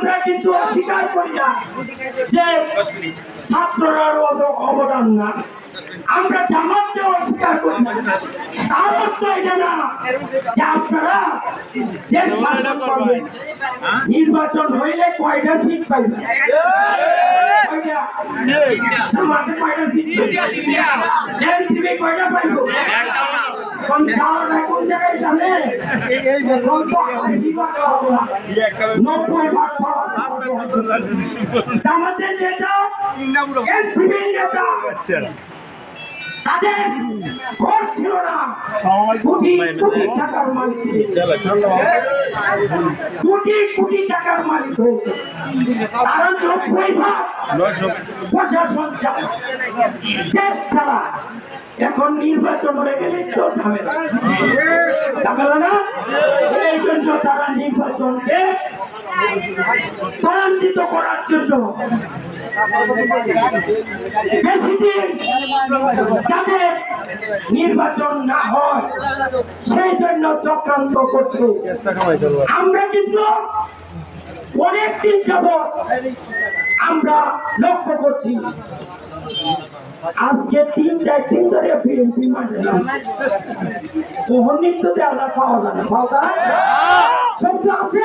আমরা কিন্তু অস্বীকার করি না যে ছাত্ররার অত অবদান না। আমরা জামাতকে অস্বীকার করি না। তার অর্থ এটা না যে আপনারা দেশ শাসন করবেন। নির্বাচন হইলে কয়টা সিট পাইবেন? কয়টা? জামাতে কয়টা সিট কয়টা পাইব? জামাতের নেতা এনসিপির নেতা। তাদের ঘর ছিল না। কোটি কোটি টাকার মালিক। কোটি কোটি টাকার মালিক হয়েছে। তারা নব্বই ভাগ প্রশাসন চালায়। দেশ চালায়। এখন নির্বাচন হয়ে গেলে কেউ ঝামেলা। ঝামেলা না? এই জন্য তারা নির্বাচনকে ত্বরান্বিত করার জন্য বেশি দিন যাতে নির্বাচন না হয় সেই জন্য চক্রান্ত করছে। আমরা কিন্তু অনেকদিন যাব আমরা লক্ষ্য করছি। আজকে তিন চার দিন ধরে বিএনপি মাঠে নৃত্যতে আমরা পাওয়া যায় না। পাওয়া যায় শব্দ আছে।